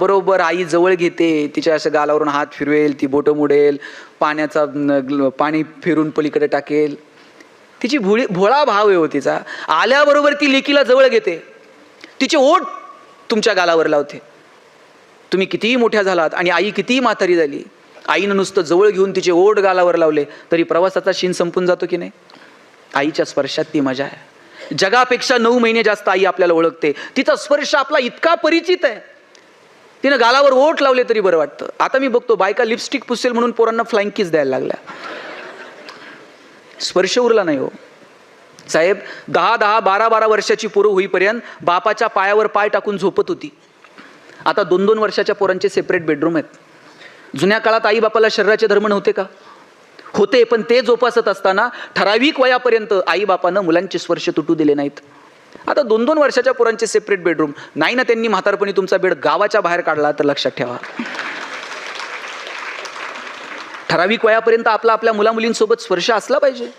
बरोबर आई जवळ घेते तिच्या असं गालावरून हात फिरवेल ती बोटं मुडेल पाण्याचा न, पाणी फिरून पलीकडे टाकेल. तिची भुळी भोळा भाव आहे हो तिचा. आल्याबरोबर ती लेकीला जवळ घेते. तिचे ओठ तुमच्या गालावर लावते. तुम्ही कितीही मोठ्या झालात आणि आई कितीही म्हातारी झाली आईनं नुसतं जवळ घेऊन तिचे ओढ गालावर लावले तरी प्रवासाचा शीन संपून जातो की नाही? आईच्या स्पर्शात ती मजा आहे. जगापेक्षा नऊ महिने जास्त आई आपल्याला ओळखते. तिचा स्पर्श आपला इतका परिचित आहे. तिनं गालावर ओठ लावले तरी बरं वाटतं. आता मी बघतो बायका लिपस्टिक पुसेल म्हणून पोरांना फ्लाइंग किस द्यायला लागल्या. स्पर्श उरला नाही हो. साहेब दहा दहा बारा बारा वर्षाची पोरं होईपर्यंत बापाच्या पायावर पाय टाकून झोपत होती. आता दोन दोन वर्षाच्या पोरांचे सेपरेट बेडरूम आहेत. जुन्या काळात आई बापाला शरीराचे धर्म नव्हते का? होते पण ते जोपासत असताना ठराविक वयापर्यंत आई बापानं मुलांचे स्पर्श तुटू दिले नाहीत. आता दोन दोन वर्षाच्या पोरांचे सेपरेट बेडरूम नाही ना त्यांनी म्हातारपणी तुमचा बेड गावाच्या बाहेर काढला तर लक्षात ठेवा. ठराविक वयापर्यंत आपला आपल्या मुलामुलींसोबत स्पर्श असला पाहिजे.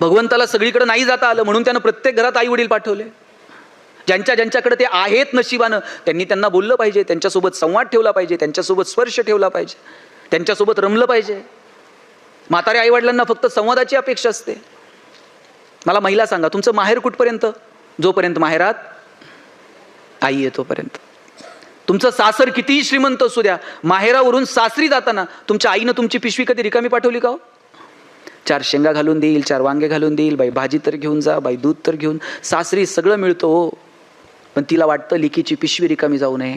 भगवंताला सगळीकडे नाही जाता आलं म्हणून त्यानं प्रत्येक घरात आई वडील पाठवले. ज्यांच्या ज्यांच्याकडे ते आहेत नशिबानं त्यांनी त्यांना बोललं पाहिजे त्यांच्यासोबत संवाद ठेवला पाहिजे त्यांच्यासोबत स्पर्श ठेवला पाहिजे त्यांच्यासोबत रमलं पाहिजे. म्हाताऱ्या आईवडिलांना फक्त संवादाची अपेक्षा असते. मला महिला सांगा तुमचं माहेर कुठपर्यंत? जोपर्यंत माहेरात आई येतोपर्यंत तुमचं सासर कितीही श्रीमंत असू द्या माहेरावरून सासरी जाताना तुमच्या आईनं तुमची पिशवी कधी रिकामी पाठवली का हो? चार शेंगा घालून देईल चार वांगे घालून देईल बाई भाजी तर घेऊन जा बाई दूध तर घेऊन सासरी सगळं मिळतं हो. पण तिला वाटतं लिकीची पिशवी रिकामी जाऊ नये.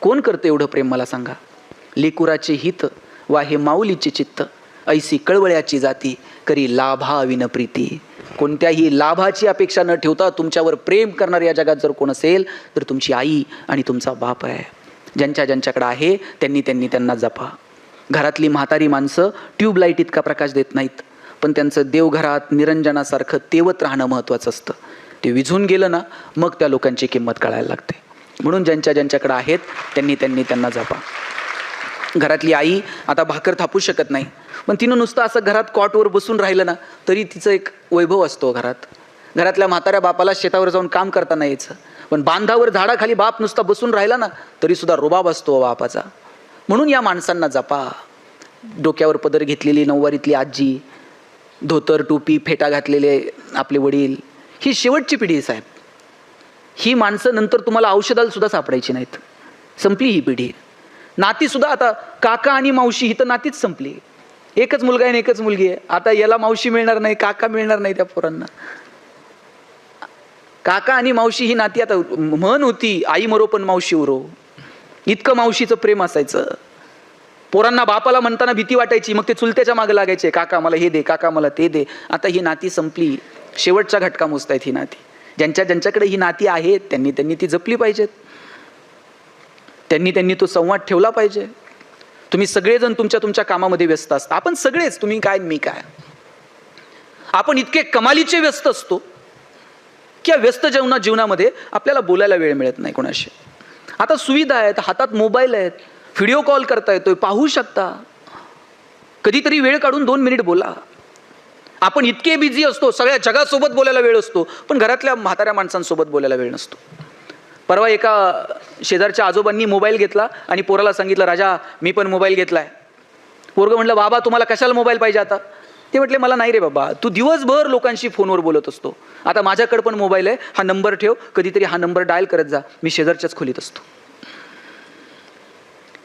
कोण करतं एवढं प्रेम मला सांगा? लेकुराचे हित वा हे माऊलीचे चित्त. ऐसी कळवळ्याची जाती करी लाभा विन प्रीती. कोणत्याही लाभाची अपेक्षा न ठेवता तुमच्यावर प्रेम करणार या जगात जर कोण असेल तर तुमची आई आणि तुमचा बाप आहे. ज्यांच्या ज्यांच्याकडे आहे त्यांनी त्यांनी त्यांना जपा. घरातली म्हातारी माणसं ट्यूबलाईट इतका प्रकाश देत नाहीत पण त्यांचं देवघरात निरंजनासारखं तेवत राहणं महत्त्वाचं असतं. ते विझून गेलं ना मग त्या लोकांची किंमत कळायला लागते. म्हणून ज्यांच्या ज्यांच्याकडे आहेत त्यांनी त्यांनी त्यांना जपा. घरातली आई आता भाकर थापू शकत नाही पण तिनं नुसतं असं घरात कॉटवर बसून राहिलं ना तरी तिचं एक वैभव असतो घरात. घरातल्या म्हाताऱ्या बापाला शेतावर जाऊन काम करता नाही यायचं. पण बांधावर झाडाखाली बाप नुसता बसून राहिला ना तरी सुद्धा रुबाब असतो हो बापाचा. म्हणून या माणसांना जपा. डोक्यावर पदर घेतलेली नऊवारीतली आजी धोतर टोपी फेटा घातलेले आपले वडील ही शेवटची पिढी आहे साहेब. ही माणसं नंतर तुम्हाला औषधाला सुद्धा सापडायची नाहीत. संपली ही पिढी. नातीसुद्धा आता काका आणि मावशी ही तर नातीच संपली. एकच मुलगा आहे आणि एकच मुलगी आहे. आता याला मावशी मिळणार नाही काका मिळणार नाही त्या पोरांना. काका आणि मावशी ही नाती आता म्हण होती आई मरो पण मावशी उरो. इतकं मावशीचं प्रेम असायचं. पोरांना बापाला म्हणताना भीती वाटायची मग ते चुलत्याच्या मागे लागायचे काका मला हे दे काका मला ते दे. आता ही नाती संपली. शेवटचा घटका मोजतायत ही नाती. ज्यांच्या ज्यांच्याकडे ही नाती आहेत त्यांनी त्यांनी ती जपली पाहिजेत. त्यांनी त्यांनी तो संवाद ठेवला पाहिजे. तुम्ही सगळेजण तुमच्या तुमच्या कामामध्ये व्यस्त असता. आपण सगळेच तुम्ही काय मी काय? आपण इतके कमालीचे व्यस्त असतो की या व्यस्त जेवणा जीवनामध्ये आपल्याला बोलायला वेळ मिळत नाही कोणाशी. आता सुविधा आहेत हातात मोबाईल आहेत व्हिडिओ कॉल करता येतोय पाहू शकता. कधीतरी वेळ काढून दोन मिनिट बोला. आपण इतके बिझी असतो सगळ्या जगासोबत बोलायला वेळ असतो पण घरातल्या म्हाताऱ्या माणसांसोबत बोलायला वेळ नसतो. परवा एका शेजारच्या आजोबांनी मोबाईल घेतला आणि पोराला सांगितलं राजा मी पण मोबाईल घेतला आहे पोरगं म्हटलं बाबा तुम्हाला कशाला मोबाईल पाहिजे आता? ते म्हटले मला नाही रे बाबा तू दिवसभर लोकांशी फोनवर बोलत असतो. आता माझ्याकडे पण मोबाईल आहे हा नंबर ठेव कधीतरी हा नंबर डायल करत जा मी शेजारच्याच खोलीत असतो.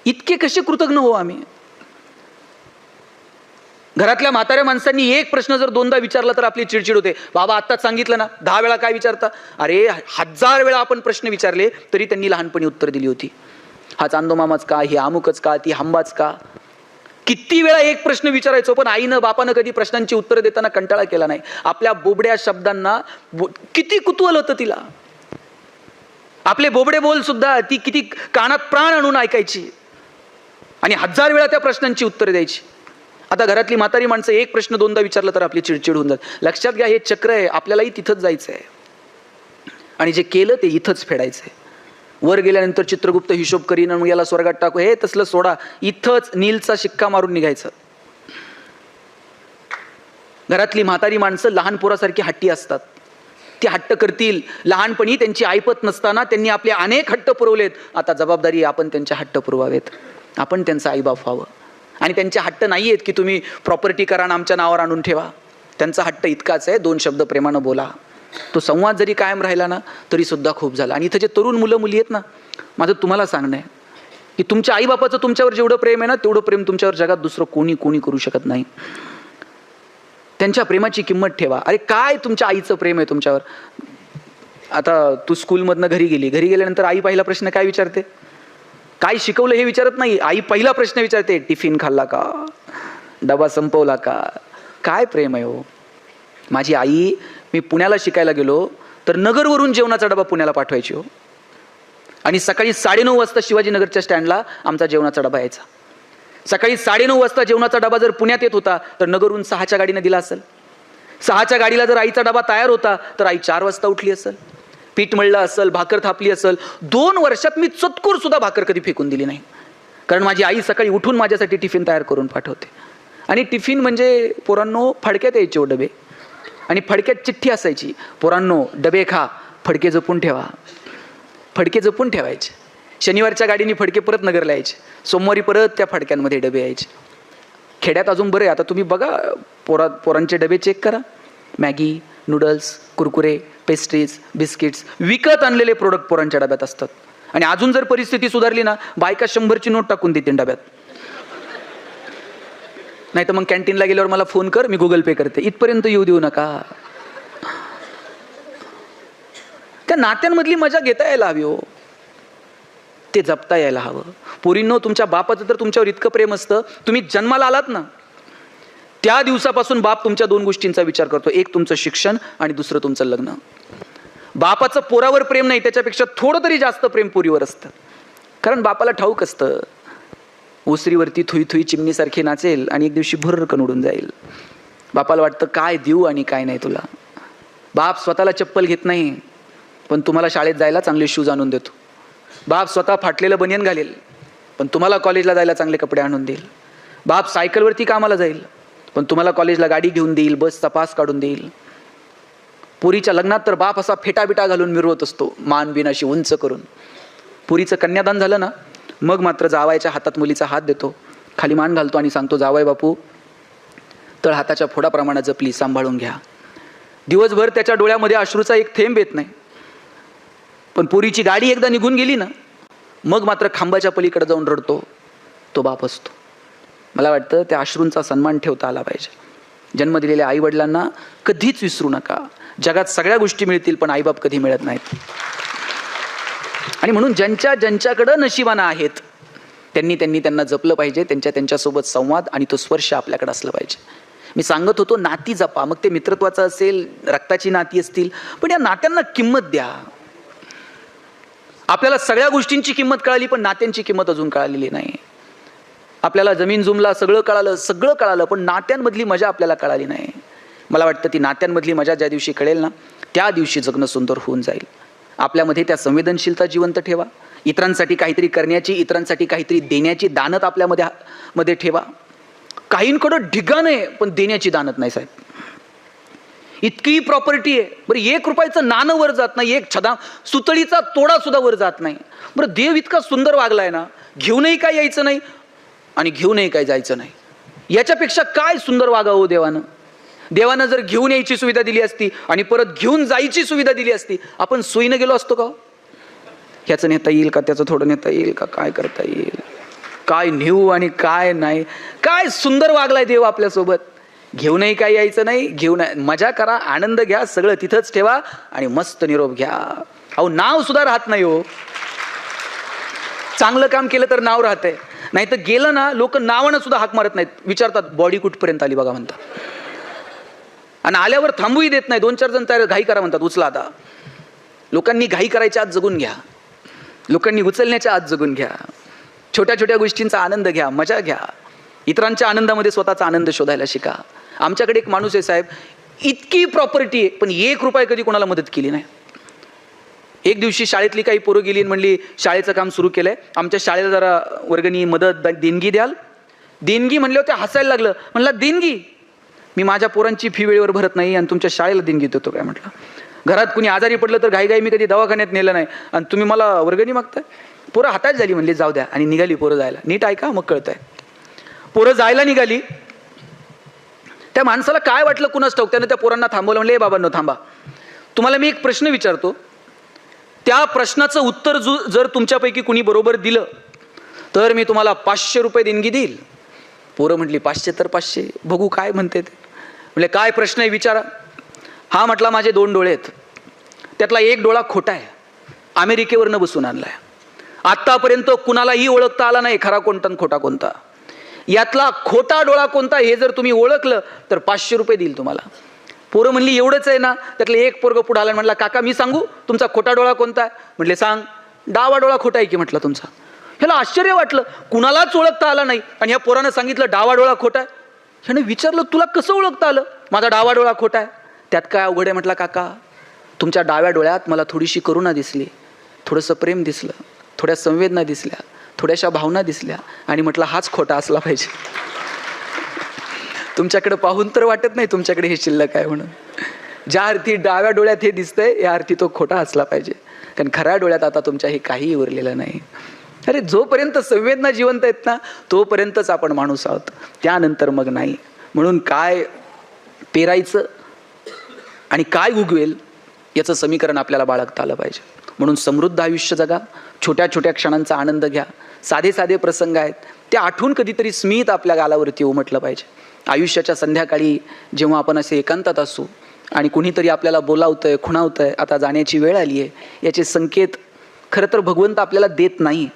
इतके कसे कृतज्ञ हो आम्ही? घरातल्या म्हाताऱ्या माणसांनी एक प्रश्न जर दोनदा विचारला तर आपली चिडचिड होते. बाबा आत्ताच सांगितलं ना. दहा वेळा काय विचारता? अरे हजार वेळा आपण प्रश्न विचारले तरी त्यांनी लहानपणी उत्तर दिली होती. हा चांदोमामाच का? ही अमुकच का? ती हंबाच का? किती वेळा एक प्रश्न विचारायचो पण आईनं बापानं कधी प्रश्नांची उत्तरं देताना कंटाळा केला नाही. आपल्या बोबड्या शब्दांना बो- किती कुतूहल होतं तिला. आपले बोबडे बोल सुद्धा ती किती कानात प्राण आणून ऐकायची. आणि हजार वेळा त्या प्रश्नांची उत्तरं द्यायची. आता घरातली म्हातारी माणसं एक प्रश्न दोनदा विचारलं तर आपली चिडचिड होऊन जात. लक्षात घ्या हे चक्र आहे आपल्यालाही तिथंच जायचं आहे आणि जे केलं ते इथंच फेडायचं आहे वर गेल्यानंतर चित्रगुप्त हिशोब करीन मग याला स्वर्गात टाकू. हे तसलं सोडा इथंच नीलचा शिक्का मारून निघायचं. घरातली म्हातारी माणसं लहान पोरासारखी हट्टी असतात. ती हट्ट करतील. लहानपणी त्यांची ऐपत नसताना त्यांनी आपले अनेक हट्ट पुरवलेत. आता जबाबदारी आपण त्यांच्या हट्ट पुरवावेत. आपण त्यांचं आईबाप व्हावं. आणि त्यांचे हट्ट नाही आहेत की तुम्ही प्रॉपर्टी करा आणि आमच्या नावावर आणून ठेवा. त्यांचा हट्ट इतकाच आहे दोन शब्द प्रेमानं बोला. तो संवाद जरी कायम राहिला ना तरीसुद्धा खूप झाला. आणि इथं जे तरुण मुलं मुली आहेत ना माझं तुम्हाला सांगणं आहे की तुमच्या आईबापाचं तुमच्यावर जेवढं प्रेम आहे ना तेवढं प्रेम तुमच्यावर जगात दुसरं कोणी कोणी करू शकत नाही. त्यांच्या प्रेमाची किंमत ठेवा. अरे काय तुमच्या आईचं प्रेम आहे तुमच्यावर? आता तू स्कूलमधनं घरी गेली. घरी गेल्यानंतर आई पहिला प्रश्न काय विचारते? काय शिकवलं हे विचारत नाही. आई पहिला प्रश्न विचारते टिफिन खाल्ला का? डबा संपवला का? काय प्रेम आहे हो? माझी आई मी पुण्याला शिकायला गेलो तर नगरवरून जेवणाचा डबा पुण्याला पाठवायची हो. आणि सकाळी साडेनऊ वाजता शिवाजीनगरच्या स्टँडला आमचा जेवणाचा डबा यायचा. सकाळी साडेनऊ वाजता जेवणाचा डबा जर पुण्यात येत होता तर नगरहून सहाच्या गाडीनं दिला असेल. सहाच्या गाडीला जर आईचा डबा तयार होता तर आई चार वाजता उठली असेल. पीठ मळलं असेल भाकर थापली असेल दोन वर्षात मी चतकूर सुद्धा भाकर कधी फेकून दिली नाही. कारण माझी आई सकाळी उठून माझ्यासाठी टिफिन तयार करून पाठवते. आणि टिफिन म्हणजे पोरांनो फडक्यात यायचे हो डबे. आणि फडक्यात चिठ्ठी असायची पोरांनो डबे खा फडके जपून ठेवा. फडके जपून ठेवायचे. शनिवारच्या गाडीने फडके परत नगरला यायचे. सोमवारी परत त्या फडक्यांमध्ये डबे यायचे. खेड्यात अजून बरं आहे. आता तुम्ही बघा पोरा पोरांचे डबे चेक करा. Maggi noodles Kurkure pastries biscuits विकत आणलेले प्रोडक्ट पोरांच्या डब्यात असतात. आणि अजून जर परिस्थिती सुधारली ना बायका शंभरची नोट टाकून देतील डब्यात. नाही तर मग कॅन्टीनला गेल्यावर मला फोन कर मी गुगल पे करते. इथपर्यंत येऊ देऊ नका. त्या नात्यांमधली मजा घेता यायला हवी हो. ते जपता यायला हवं. पोरींनो तुमच्या बापाचं तर तुमच्यावर इतकं प्रेम असतं तुम्ही जन्माला आलात ना त्या दिवसापासून बाप तुमच्या दोन गोष्टींचा विचार करतो. एक तुमचं शिक्षण आणि दुसरं तुमचं लग्न. बापाचं पोरावर प्रेम नाही त्याच्यापेक्षा थोडं तरी जास्त प्रेम पोरीवर असतं. कारण बापाला ठाऊक असतं. ओसरीवरती थुई थुई चिमणीसारखी नाचेल आणि एक दिवशी भुर्रकन उडून जाईल. बापाला वाटतं काय देऊ आणि काय नाही तुला? बाप स्वतःला चप्पल घेत नाही पण तुम्हाला शाळेत जायला चांगले शूज आणून देतो. बाप स्वतः फाटलेलं बनियन घालेल पण तुम्हाला कॉलेजला जायला चांगले कपडे आणून देईल. बाप सायकलवरती कामाला जाईल पण तुम्हाला कॉलेजला गाडी घेऊन देईल बसचा पास काढून देईल. पुरीच्या लग्नात तर बाप असा फेटा बिटा घालून मिरवत असतो मानबिन अशी उंच करून. पुरीचं कन्यादान झालं ना मग मात्र जावायच्या हातात मुलीचा हात देतो. खाली मान घालतो आणि सांगतो जावाय बापू तळ हाताच्या फोडाप्रमाणे जपली सांभाळून घ्या. दिवसभर त्याच्या डोळ्यामध्ये अश्रूचा एक थेंब येत नाही. पण पुरीची गाडी एकदा निघून गेली ना मग मात्र खांबाच्या पलीकडे जाऊन रडतो. तो बाप असतो. मला वाटतं त्या अश्रूंचा सन्मान ठेवता आला पाहिजे. जन्म दिलेल्या आईवडिलांना कधीच विसरू नका. जगात सगळ्या गोष्टी मिळतील पण आईबाप कधी मिळत नाहीत. आणि म्हणून ज्यांच्या ज्यांच्याकडं नशिबानं आहेत त्यांनी त्यांनी त्यांना जपलं पाहिजे त्यांच्या त्यांच्यासोबत संवाद आणि तो स्पर्श आपल्याकडे असलं पाहिजे. मी सांगत होतो नाती जपा. मग ते मित्रत्वाचं असेल रक्ताची नाती असतील पण या नात्यांना किंमत द्या. आपल्याला सगळ्या गोष्टींची किंमत कळाली पण नात्यांची किंमत अजून कळालेली नाही. आपल्याला जमीन जुमला सगळं कळालं सगळं कळालं पण नात्यांमधली मजा आपल्याला कळाली नाही. मला वाटतं ती नात्यांमधली मजा ज्या दिवशी कळेल ना त्या दिवशी जगणं सुंदर होऊन जाईल. आपल्यामध्ये त्या संवेदनशीलता जिवंत ठेवा. इतरांसाठी काहीतरी करण्याची इतरांसाठी काहीतरी देण्याची दानत आपल्यामध्ये मध्ये ठेवा. काहींकडं ढिगाण आहे पण देण्याची दानत नाही साहेब. इतकी प्रॉपर्टी आहे. बरं एक रुपयाचं नाणं वर जात नाही एक छदा सुतळीचा तोडा सुद्धा वर जात नाही. बरं देव इतका सुंदर वागलाय ना घेऊनही काय यायचं नाही आणि घेऊनही काय जायचं नाही. याच्यापेक्षा काय सुंदर वागावं हो देवानं? देवानं जर घेऊन यायची सुविधा दिली असती आणि परत घेऊन जायची सुविधा दिली असती आपण सोयीनं गेलो असतो का हो? ह्याचं नेता येईल का? त्याचं थोडं नेता येईल का? काय करता येईल? काय नेऊ आणि काय नाही? काय सुंदर वागलाय देव आपल्यासोबत? घेऊनही काय यायचं नाही घेऊन मजा करा आनंद घ्या सगळं तिथंच ठेवा आणि मस्त निरोप घ्या. अहो नाव सुद्धा राहत नाही हो. चांगलं काम केलं तर नाव राहतंय. नाही तर गेलं ना लोक नावानं सुद्धा हाक मारत नाहीत. विचारतात बॉडी कुठपर्यंत आली बघा म्हणतात. आणि आल्यावर थांबूही देत नाही. दोन चार जण तयार घाई करा म्हणतात उचला आता. लोकांनी घाई करायच्या आत जगून घ्या. लोकांनी उचलण्याच्या आत जगून घ्या. छोट्या छोट्या गोष्टींचा आनंद घ्या मजा घ्या. इतरांच्या आनंदामध्ये स्वतःचा आनंद शोधायला शिका. आमच्याकडे एक माणूस आहे साहेब इतकी प्रॉपर्टी आहे पण एक रुपये कधी कोणाला मदत केली नाही. एक दिवशी शाळेतली काही पोरं गेली आणि म्हणली शाळेचं काम सुरू केलंय. आमच्या शाळेला जरा वर्गणी मदत देणगी द्याल. देणगी म्हणले होते हसायला लागलं. म्हणला देणगी? मी माझ्या पोरांची फी वेळेवर भरत नाही आणि तुमच्या शाळेला देणगी देतो काय? म्हटलं. घरात कुणी आजारी पडलं तर घाईघाई मी कधी दवाखान्यात नेलं नाही आणि तुम्ही मला वर्गणी मागताय? पोरं हातात झाली म्हणली जाऊ द्या. आणि निघाली पोरं जायला. नीट ऐका मग कळतंय. पोरं जायला निघाली. त्या माणसाला काय वाटलं कुणाच ठाऊक? त्यानं त्या पोरांना थांबवलं. म्हणले बाबांनो थांबा. तुम्हाला मी एक प्रश्न विचारतो. त्या प्रश्नाचं उत्तर जु जर तुमच्यापैकी कुणी बरोबर दिलं तर मी तुम्हाला पाचशे रुपये देणगी देईल. पोरं म्हटली पाचशे तर पाचशे बघू काय म्हणते ते. म्हणजे काय प्रश्न आहे विचारा. हा म्हटला माझे दोन डोळे आहेत. त्यातला एक डोळा खोटा आहे. अमेरिकेवरनं बसून आणला आहे आत्तापर्यंत कुणालाही ओळखता आला नाही खरा कोणता आणि खोटा कोणता. यातला खोटा डोळा कोणता हे जर तुम्ही ओळखलं तर पाचशे रुपये देईल तुम्हाला. पोरं म्हणली एवढंच आहे ना. त्यातलं एक पोरग पुढे आला म्हटलं काका मी सांगू तुमचा खोटा डोळा कोणता आहे? म्हटले सांग डावा डोळा खोटा आहे की? म्हटलं तुमचा. ह्याला आश्चर्य वाटलं. कुणालाच ओळखता आला नाही आणि ह्या पोरानं सांगितलं डावा डोळा खोटा आहे. ह्यानं विचारलं तुला कसं ओळखता आलं? माझा डावा डोळा खोटा आहे. त्यात काय अवघड आहे म्हटला काका तुमच्या डाव्या डोळ्यात मला थोडीशी करुणा दिसली थोडंसं प्रेम दिसलं थोड्या संवेदना दिसल्या थोड्याशा भावना दिसल्या आणि म्हटलं हाच खोटा असला पाहिजे. तुमच्याकडे पाहून तर वाटत नाही तुमच्याकडे हे शिल्लक आहे म्हणून. ज्या अर्थी डाव्या डोळ्यात हे दिसतंय या अर्थी तो खोटा असला पाहिजे. कारण खऱ्या डोळ्यात आता तुमच्या हे काहीही उरलेलं नाही. अरे जोपर्यंत संवेदना जिवंत आहेत ना तोपर्यंतच आपण माणूस आहोत. त्यानंतर मग नाही. म्हणून काय पेरायचं आणि काय उगवेल याचं समीकरण आपल्याला बाळगता आलं पाहिजे. म्हणून समृद्ध आयुष्य जगा छोट्या छोट्या क्षणांचा आनंद घ्या. साधे साधे प्रसंग आहेत. ते आठवून कधीतरी स्मित आपल्या गालावरती उमटलं पाहिजे. आयुष्याच्या संध्याकाळी जेव्हा आपण असे एकांतात असू आणि कुणीतरी आपल्याला बोलावतं आहे खुणावतं आहे आता जाण्याची वेळ आली आहे याचे संकेत खरं तर भगवंत आपल्याला देत नाही.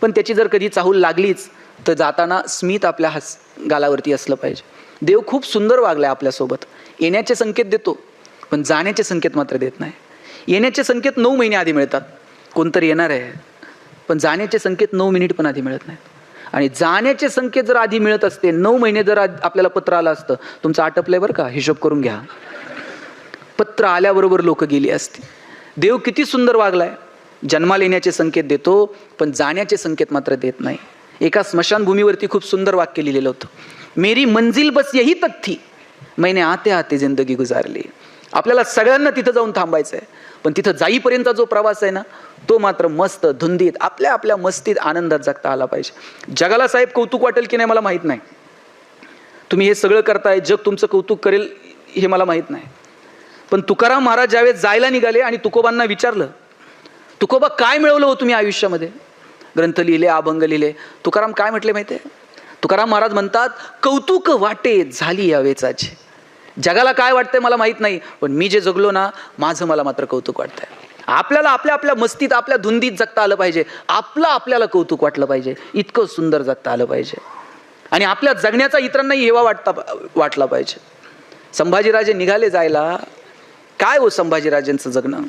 पण त्याची जर कधी चाहूल लागलीच तर जाताना स्मित आपल्या हस गालावरती असलं पाहिजे. देव खूप सुंदर वागलाय आपल्यासोबत. येण्याचे संकेत देतो पण जाण्याचे संकेत मात्र देत नाही. येण्याचे संकेत नऊ महिने आधी मिळतात. कोणतरी येणार आहे. पण जाण्याचे संकेत नऊ मिनिट पण आधी मिळत नाहीत. आणि जाण्याचे संकेत जर आधी मिळत असते नऊ महिने जर आपल्याला पत्र आलं असतं तुमचं आटपलंय बरं का? हिशोब करून घ्या. पत्र आल्याबरोबर लोक गेली असते. देव किती सुंदर वागलाय. जन्माला येण्याचे संकेत देतो पण जाण्याचे संकेत मात्र देत नाही. एका स्मशानभूमीवरती खूप सुंदर वाक्य लिहिलेलं होतं. मेरी मंजिल बस यही तक थी. मैंने आते आते जिंदगी गुजारली. आपल्याला सगळ्यांना तिथं जाऊन थांबायचं आहे पण तिथं जाईपर्यंतचा जो प्रवास आहे ना तो मात्र मस्त धुंदीत आपल्या आपल्या मस्तीत आनंदात जगता आला पाहिजे. जगाला साहेब कौतुक वाटेल की नाही मला माहीत नाही. तुम्ही हे सगळं करताय जग तुमचं कौतुक करेल हे मला माहीत नाही. पण तुकाराम महाराज ज्यावेळेस जायला निघाले आणि तुकोबांना विचारलं तुकोबा काय मिळवलं हो तुम्ही आयुष्यामध्ये? ग्रंथ लिहिले अभंग लिहिले. तुकाराम काय म्हटले माहिती आहे तुकाराम महाराज म्हणतात कौतुक वाटे झाली यावेचाची जगाला काय वाटतंय मला माहीत नाही पण मी जे जगलो ना माझं मला मात्र कौतुक वाटतंय. आपल्याला आपल्या आपल्या मस्तीत आपल्या धुंदीत जगता आलं पाहिजे. आपलं आपल्याला कौतुक वाटलं पाहिजे. इतकं सुंदर जगता आलं पाहिजे. आणि आपल्या जगण्याचा इतरांनाही हेवा वाटता वाटला पाहिजे. संभाजीराजे निघाले जायला. काय हो संभाजीराजेंचं जगणं?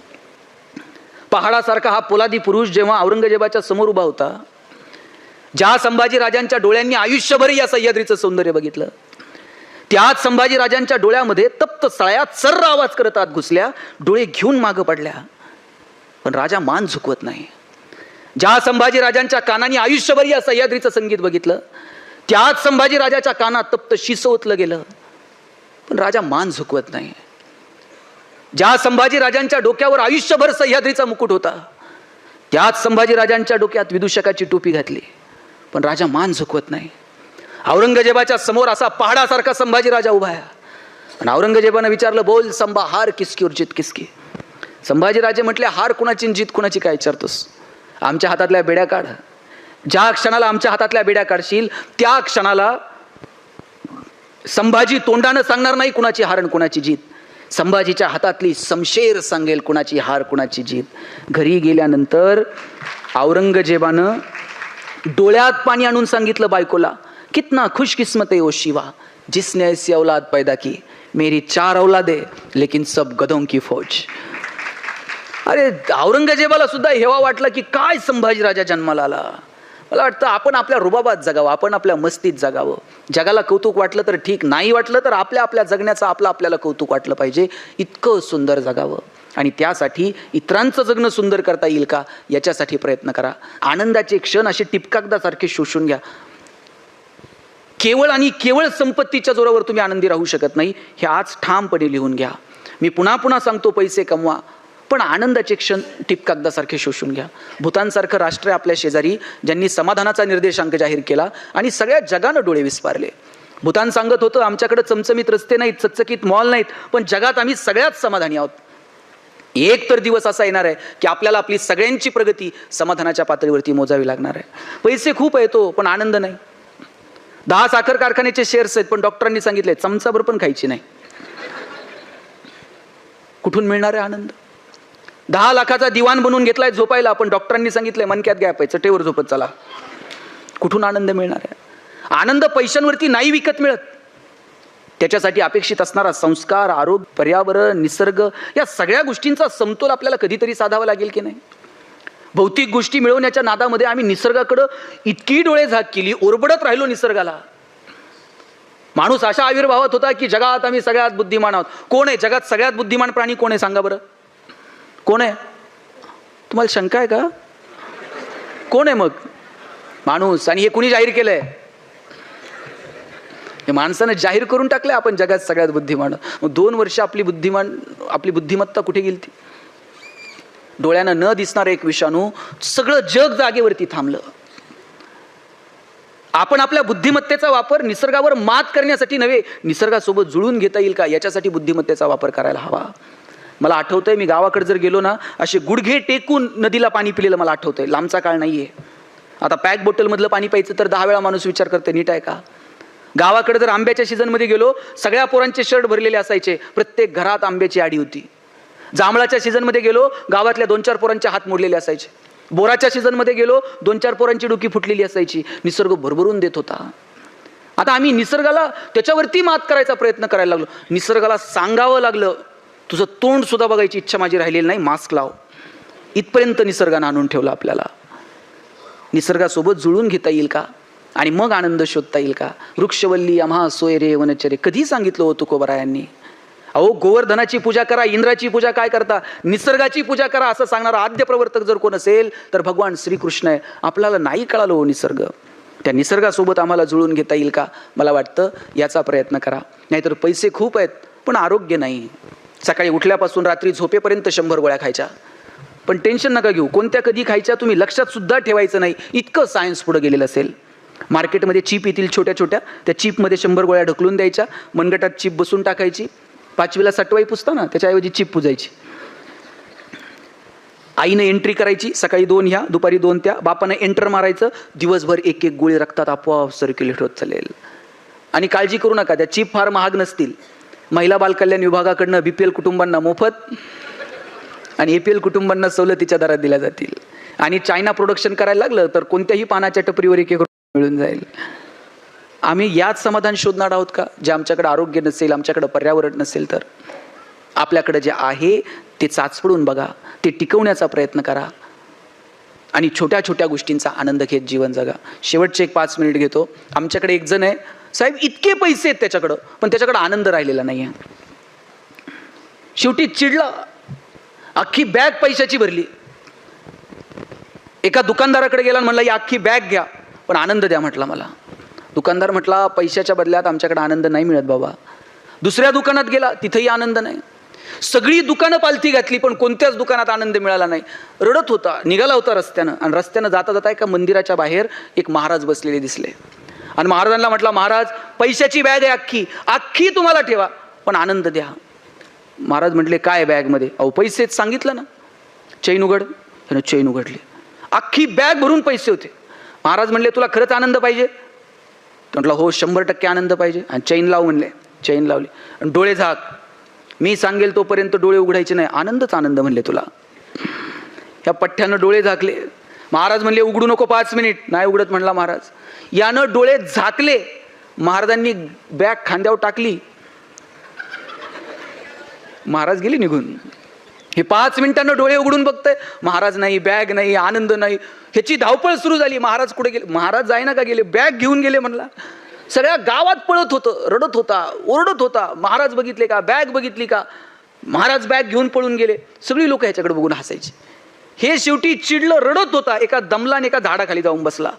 पहाडासारखा हा पोलादी पुरुष जेव्हा औरंगजेबाच्या समोर उभा होता ज्या संभाजीराजांच्या डोळ्यांनी आयुष्यभर या सह्याद्रीचं सौंदर्य बघितलं त्याच संभाजीराजांच्या डोळ्यामध्ये तप्त सळ्यात सर्र आवाज करत आत घुसल्या डोळे घेऊन मागं पडल्या. पण राजा मान झुकवत नाही. ज्या संभाजीराजांच्या कानाने आयुष्यभर या सह्याद्रीचं संगीत बघितलं त्याच संभाजीराजाच्या कानात तप्त शिसवतलं गेलं. पण राजा मान झुकवत नाही. ज्या संभाजीराजांच्या डोक्यावर आयुष्यभर सह्याद्रीचा मुकुट होता त्याच संभाजीराजांच्या डोक्यात विदूषकाची टोपी घातली. पण राजा मान झुकवत नाही. औरंगजेबाच्या समोर असा पहाडासारखा संभाजीराजा उभा आहे. आणि औरंगजेबानं विचारलं बोल संभा हार किसकी और किसकी? संभाजीराजे म्हटले हार कुणाची जीत कुणाची काय विचारतोस? आमच्या हातातल्या बेड्या काढ. ज्या क्षणाला आमच्या हातातल्या बेड्या काढशील त्या क्षणाला संभाजी तोंडानं सांगणार नाही कुणाची हार आणि कुणाची जीत. संभाजीच्या हातातली समशेर सांगेल कुणाची हार कुणाची जीत. घरी गेल्यानंतर औरंगजेबानं डोळ्यात पाणी आणून सांगितलं बायकोला कितना खुशकिस्मत है ओ शिवा जिसने ऐसी औलाद पैदा की। मेरी चार औलादे लेकिन सब गदों की फौज। अरे औरंगजेबाला सुद्धा हेवा वाटला की काय संभाजीराजा जन्माला आला। मला वाटतं आपण आपल्या रुबाबात जगावं आपण आपल्या मस्तीत जगावं. जगाला कौतुक वाटलं तर ठीक नाही वाटलं तर आपल्या आपल्या जगण्याचं आपलं आपल्याला कौतुक वाटलं पाहिजे. इतकं सुंदर जगावं. आणि त्यासाठी इतरांचं जगणं सुंदर करता येईल का? याच्यासाठी प्रयत्न करा. आनंदाचे क्षण असे टिपकागदासारखे शोषून घ्या. केवळ आणि केवळ संपत्तीच्या जोरावर तुम्ही आनंदी राहू शकत नाही हे आज ठामपणे लिहून घ्या. मी पुन्हा पुन्हा सांगतो पैसे कमवा. पण आनंदाचे क्षण टिपकागदासारखे शोषून घ्या. भूतानसारखं राष्ट्र आहे आपल्या शेजारी ज्यांनी समाधानाचा निर्देशांक जाहीर केला आणि सगळ्या जगानं डोळे विस्पारले. भूतान सांगत होतं आमच्याकडे चमचमीत रस्ते नाहीत चकचकीत मॉल नाहीत पण जगात आम्ही सगळ्यात समाधानी आहोत. एक तर दिवस असा येणार आहे की आपल्याला आपली सगळ्यांची प्रगती समाधानाच्या पातळीवरती मोजावी लागणार आहे. पैसे खूप येतो हो, पण आनंद नाही. दहा साखर कारखान्याचे शेअर्स आहेत पण डॉक्टरांनी सांगितले चमचाभर पण खायची नाही. कुठून मिळणार आहे आनंद? दहा लाखाचा दिवाण बनवून घेतलाय झोपायला पण डॉक्टरांनी सांगितलंय मनक्यात गॅप आहे चटेवर झोपत चला. कुठून आनंद मिळणार आहे? आनंद पैशांवरती नाही विकत मिळत. त्याच्यासाठी अपेक्षित असणारा संस्कार आरोग्य पर्यावरण निसर्ग या सगळ्या गोष्टींचा समतोल आपल्याला कधीतरी साधावा लागेल की नाही? भौतिक गोष्टी मिळवण्याच्या नादामध्ये आम्ही निसर्गाकडं इतकी डोळे झाक केली ओरबडत राहिलो निसर्गाला. माणूस अशा आविर्भावात होता की जगात आम्ही सगळ्यात बुद्धिमान आहोत. कोण आहे? जगात सगळ्यात बुद्धिमान प्राणी कोण आहे? सांगा बरं. कोण आहे? तुम्हाला शंका आहे का? कोण आहे मग? माणूस. आणि हे कुणी जाहीर केलंय? हे माणसानं जाहीर करून टाकलंय आपण जगात सगळ्यात बुद्धिमान. मग दोन वर्ष आपली बुद्धिमान आपली बुद्धिमत्ता कुठे गेली ती डोळ्यानं न दिसणारं एक विषाणू सगळं जग जागेवरती थांबलं. आपण आपल्या बुद्धिमत्तेचा वापर निसर्गावर मात करण्यासाठी नव्हे निसर्गासोबत जुळून घेता येईल का? याच्यासाठी बुद्धिमत्तेचा वापर करायला हवा. मला आठवतंय मी गावाकडे जर गेलो ना असे गुडघे टेकून नदीला पाणी पिलेलं मला आठवतंय. लांबचा काळ नाहीये. आता पॅक बॉटलमधलं पाणी प्यायचं तर दहा वेळा माणूस विचार करते नीट आहे का? गावाकडे जर आंब्याच्या सीझनमध्ये गेलो सगळ्या पोरांचे शर्ट भरलेले असायचे. प्रत्येक घरात आंब्याची आडी होती. जांभळाच्या सीझनमध्ये गेलो गावातल्या दोन चार पोरांचे हात मोडलेले असायचे. बोराच्या सीझनमध्ये गेलो दोन चार पोरांची डोकी फुटलेली असायची. निसर्ग भरभरून देत होता. आता आम्ही निसर्गाला त्याच्यावरती मात करायचा प्रयत्न करायला लागलो. निसर्गाला सांगावं लागलं. तुझं तोंड सुद्धा बघायची इच्छा माझी राहिलेली नाही. मास्क लाव. इथपर्यंत निसर्गानं आणून ठेवलं आपल्याला. निसर्गासोबत जुळून घेता येईल का? आणि मग आनंद शोधता येईल का? वृक्षवल्ली आम्हा सोय रे वनचरे. कधी सांगितलं हो तुकोबरायांनी अहो गोवर्धनाची पूजा करा इंद्राची पूजा काय करता? निसर्गाची पूजा करा असं सांगणारा आद्य प्रवर्तक जर कोण असेल तर भगवान श्रीकृष्ण आहे. आपल्याला नाही कळालं हो निसर्ग. त्या निसर्गासोबत आम्हाला जुळून घेता येईल का? मला वाटतं याचा प्रयत्न करा. नाहीतर पैसे खूप आहेत पण आरोग्य नाही. सकाळी उठल्यापासून रात्री झोपेपर्यंत शंभर गोळ्या खायच्या. पण टेन्शन नका घेऊ. कोणत्या कधी खायच्या तुम्ही लक्षात सुद्धा ठेवायचं नाही. इतकं सायन्स पुढं गेलेलं असेल. मार्केटमध्ये चीप येतील छोट्या छोट्या त्या चीपमध्ये शंभर गोळ्या ढकलून द्यायच्या. मनगटात चीप बसून टाकायची. पाचवीला सटवाई पुसता ना त्याच्याऐवजी चीप पुजायची. आईनं एंट्री करायची सकाळी दोन ह्या दुपारी दोन त्या बापानं एंटर मारायचं दिवसभर एक एक गोळी रक्तात आपोआप सर्क्युलेट होत चालेल. आणि काळजी करू नका त्या चिप फार महाग नसतील. महिला बालकल्याण विभागाकडनं बी पी एल कुटुंबांना मोफत आणि ए पी एल कुटुंबांना सवलतीच्या दरात दिल्या जातील. आणि चायना प्रोडक्शन करायला लागलं तर कोणत्याही पानाच्या टपरीवर एक एक मिळून जाईल. आम्ही याच समाधान शोधणार आहोत का? जे आमच्याकडे आरोग्य नसेल आमच्याकडे पर्यावरण नसेल तर. आपल्याकडे जे आहे ते चाचपडून बघा ते टिकवण्याचा प्रयत्न करा. आणि छोट्या छोट्या गोष्टींचा आनंद घेत जीवन जगा. शेवटचे एक पाच मिनिट घेतो. आमच्याकडे एक जण आहे. साहेब इतके पैसे आहेत त्याच्याकडं पण त्याच्याकडं आनंद राहिलेला नाही आहे शेवटी चिडला. अख्खी बॅग पैशाची भरली. एका दुकानदाराकडे गेला आणि म्हणला ही अख्खी बॅग घ्या. पण आनंद द्या म्हटला मला. दुकानदार म्हटला पैशाच्या बदल्यात आमच्याकडे आनंद नाही मिळत बाबा. दुसऱ्या दुकानात गेला तिथेही आनंद नाही. सगळी दुकानं पालथी घातली पण कोणत्याच दुकानात आनंद मिळाला नाही. रडत होता निघाला होता रस्त्यानं. आणि रस्त्यानं जाता जाता एका मंदिराच्या बाहेर एक महाराज बसलेले दिसले. आणि महाराजांना म्हटला महाराज पैशाची बॅग आहे अख्खी. अख्खी तुम्हाला ठेवा पण आनंद द्या. महाराज म्हटले काय बॅगमध्ये? अहो पैसेच सांगितलं ना. चैन उघड. त्यानं चैन उघडली. अख्खी बॅग भरून पैसे होते. महाराज म्हणले तुला खरंच आनंद पाहिजे? म्हटलं हो शंभर टक्के आनंद पाहिजे. आणि चैन लाव म्हणले चैन लावली. आणि डोळे झाक. मी सांगेल तोपर्यंत डोळे उघडायचे नाही. आनंदच आनंद म्हणले तुला. ह्या पठ्ठ्यानं डोळे झाकले. महाराज म्हणले उघडू नको पाच मिनिट. नाही उघडत म्हणला महाराज. यानं डोळे झाकले. महाराजांनी बॅग खांद्यावर टाकली. महाराज गेले निघून. हे पाच मिनिटांना डोळे उघडून बघतंय. महाराज नाही बॅग नाही आनंद नाही. ह्याची धावपळ सुरू झाली. महाराज कुठे गेले? महाराज जायना का गेले? बॅग घेऊन गेले म्हणला. सगळ्या गावात पळत होतं रडत होता ओरडत होता. महाराज बघितले का? बॅग बघितली का? महाराज बॅग घेऊन पळून गेले. सगळी लोक ह्याच्याकडे बघून हसायची. हे शेवटी चिडलं रडत होता. एका दमलाने एका झाडाखाली जाऊन बसला.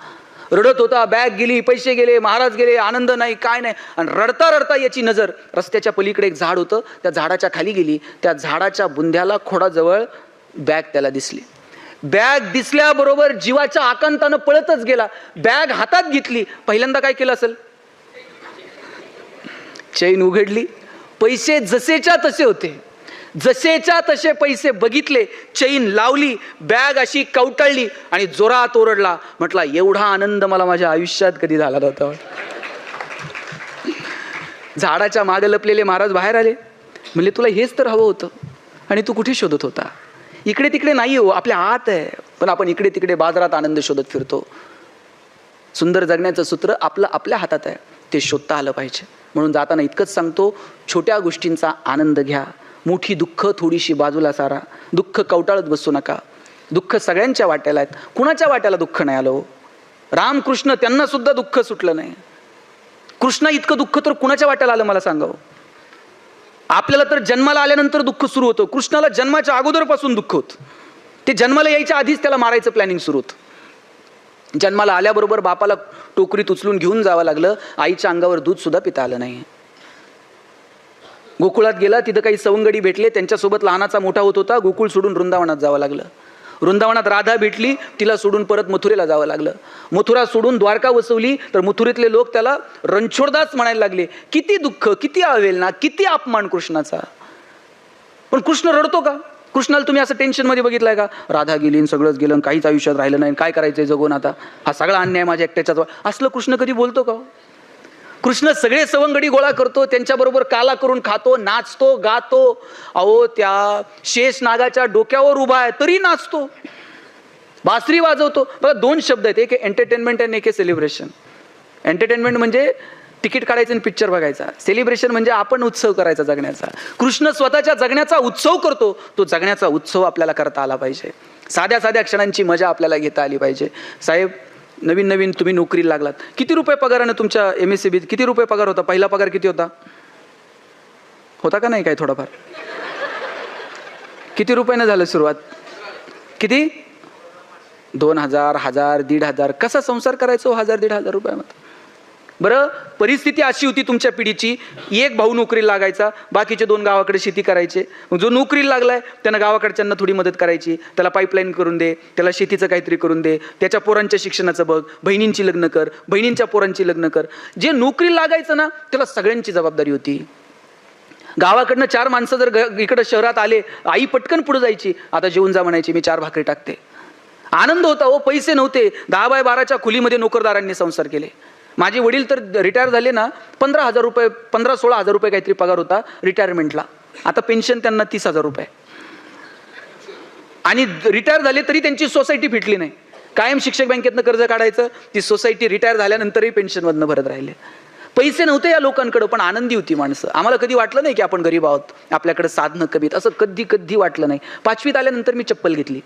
रडत होता बॅग गेली पैसे गेले महाराज गेले आनंद नाही काय नाही. आणि रडता रडता याची नजर रस्त्याच्या पलीकडे एक झाड होतं त्या झाडाच्या खाली गेली. त्या झाडाच्या बुंध्याला खोडाजवळ बॅग त्याला दिसली. बॅग दिसल्याबरोबर जीवाच्या आकांतानं पळतच गेला. बॅग हातात घेतली. पहिल्यांदा काय केलं असेल? चैन उघडली. पैसे जसेच्या तसे होते. जसेच्या तसे पैसे बघितले चैन लावली बॅग अशी कवटळली आणि जोरात ओरडला. म्हटला एवढा आनंद मला माझ्या आयुष्यात कधी झाला नव्हता. झाडाच्या मागे लपलेले महाराज बाहेर आले. म्हणले तुला हेच तर हवं होतं आणि तू कुठे शोधत होता? इकडे तिकडे नाही हो आपल्या आत आहे. पण आपण इकडे तिकडे बाजारात आनंद शोधत फिरतो. सुंदर जगण्याचं सूत्र आपलं आपल्या हातात आहे. ते शोधता आलं पाहिजे. म्हणून जाताना इतकंच सांगतो छोट्या गोष्टींचा आनंद घ्या. मोठी दुःख थोडीशी बाजूला सारा. दुःख कवटाळत बसू नका. दुःख सगळ्यांच्या वाट्याला आहेत. कुणाच्या वाट्याला दुःख नाही आलं हो? रामकृष्ण त्यांना सुद्धा दुःख सुटलं नाही. कृष्ण इतकं दुःख तर कुणाच्या वाट्याला आलं मला सांगावं हो? आपल्याला तर जन्माला आल्यानंतर दुःख सुरू होतं. कृष्णाला जन्माच्या अगोदरपासून दुःख होतं. ते जन्माला यायच्या आधीच त्याला मारायचं प्लॅनिंग सुरू होतं. जन्माला आल्याबरोबर बापाला टोकरीत उचलून घेऊन जावं लागलं. आईच्या अंगावर दूध सुद्धा पिता आलं नाही. गोकुळात गेला तिथं काही सवंगडी भेटले त्यांच्यासोबत लहानाचा मोठा होत होता गोकुळ सोडून वृंदावनात जावं लागलं. वृंदावनात राधा भेटली तिला सोडून परत मथुरेला जावं लागलं. मथुरा सोडून द्वारका वसवली तर मथुरेतले लोक त्याला रणछोडदास म्हणायला लागले. किती दुःख किती अवेलना किती अपमान कृष्णाचा. पण कृष्ण रडतो का? कृष्णाला तुम्ही असं टेन्शनमध्ये बघितलंय का? राधा गेली सगळंच गेलं आणि काहीच आयुष्यात राहिलं नाही. काय करायचंय जगून आता? हा सगळा अन्याय माझ्या एकट्याच्याच असलं कृष्ण कधी बोलतो का हो? कृष्ण सगळे सवंगडी गोळा करतो त्यांच्याबरोबर काला करून खातो नाचतो गातो. अहो त्या शेष नागाच्या डोक्यावर उभा आहे तरी नाचतो. बासरी वाजवतो. बघा दोन शब्द आहेत. एक एंटरटेनमेंट आणि एक आहे सेलिब्रेशन एंटरटेनमेंट म्हणजे तिकीट काढायचं आणि पिक्चर बघायचा. सेलिब्रेशन म्हणजे आपण उत्सव करायचा जगण्याचा. कृष्ण स्वतःच्या जगण्याचा उत्सव करतो. तो जगण्याचा उत्सव आपल्याला करता आला पाहिजे. साध्या साध्या क्षणांची मजा आपल्याला घेता आली पाहिजे. साहेब नवीन नवीन तुम्ही नोकरीला लागलात. किती रुपये पगारानं तुमच्या एम एस सी बीत? किती रुपये पगार होता? पहिला पगार किती होता? होता का नाही काय थोडाफार? किती रुपयानं झालं सुरुवात? किती? दोन हजार हजार दीड हजार. कसा संसार करायचो? हो हजार दीड हजार रुपयामध्ये. बरं? परिस्थिती अशी होती तुमच्या पिढीची. एक भाऊ नोकरीला लागायचा बाकीचे दोन गावाकडे शेती करायचे. जो नोकरीला लागलाय त्यांना गावाकडच्यांना थोडी मदत करायची. त्याला पाईपलाईन करून दे त्याला शेतीचं काहीतरी करून दे. त्याच्या पोरांच्या शिक्षणाचं बघ बहिणींची लग्न कर बहिणींच्या पोरांची लग्न कर. जे नोकरीला लागायचं ना त्याला सगळ्यांची जबाबदारी होती. गावाकडनं चार माणसं जर ग- इकडं शहरात आले आई पटकन पुढे जायची. आता जेवून जा म्हणायची मी चार भाकरी टाकते. आनंद होता हो पैसे नव्हते. दहा बाय बाराच्या खुलीमध्ये नोकरदारांनी संसार केले. माझे वडील तर रिटायर झाले ना पंधरा हजार रुपये पंधरा सोळा हजार रुपये काहीतरी पगार होता रिटायरमेंटला आता पेन्शन त्यांना तीस हजार रुपये. आणि रिटायर झाले तरी त्यांची सोसायटी फिटली नाही. कायम शिक्षक बँकेतनं कर्ज काढायचं ती सोसायटी रिटायर झाल्यानंतरही पेन्शनमधनं भरत राहिले. पैसे नव्हते या लोकांकडं पण आनंदी होती माणसं. आम्हाला कधी वाटलं नाही की आपण गरीब आहोत आपल्याकडे साधनं कमीत असं कधी कधी वाटलं नाही. पाचवीत आल्यानंतर मी चप्पल घेतली.